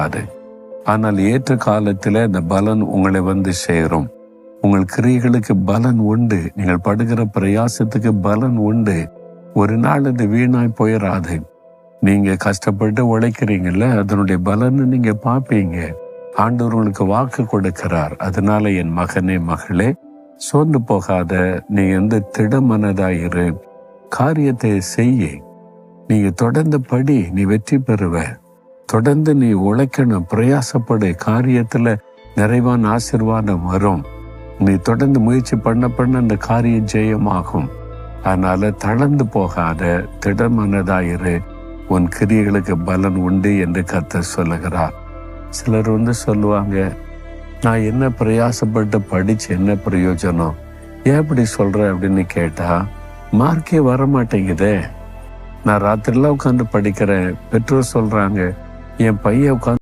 வராது ஆனால் ஏற்ற காலத்தில் இந்த பலன் உங்களை வந்து சேரும். உங்கள் கிரியைகளுக்கு பலன் உண்டு. நீங்கள் படுகிற பிரயாசத்துக்கு பலன் உண்டு. ஒரு நாள் இது வீணாய் போயிடாது நீங்க கஷ்டப்பட்டு உழைக்கிறீங்கல்ல அதனுடைய பலன் நீங்க பார்ப்பீங்க. ஆண்டவர் உங்களுக்கு வாக்கு கொடுக்கிறார். அதனால என் மகனே மகளே சோர்ந்து போகாத நீ எந்த திடமனதாயிரு காரியத்தை செய்ய. நீங்க தொடர்ந்து படி நீ வெற்றி பெறுவ. தொடர்ந்து நீ உழைக்கணும் பிரயாசப்படு காரியத்துல நிறைவான ஆசிர்வாதம் வரும். நீ தொடர்ந்து முயற்சி பண்ண பண்ண அந்த காரியம் ஜெயமாகும். அதனால தளர்ந்து போகாத திடமனதாயிரு உன் கிரியைகளுக்கு பலன் உண்டு என்று கத்த சொல்லுகிறார். சிலர் வந்து சொல்லுவாங்க நான் என்ன பிரயாசப்பட்டு படிச்சு என்ன பிரயோஜனம்? ஏன் இப்படி சொல்ற? அப்படின்னு கேட்டா மார்க்கே வர மாட்டேங்குதே நான் ராத்திரிலாம் உட்காந்து படிக்கிறேன். பெற்றோர் சொல்றாங்க என் பையன் உட்காந்து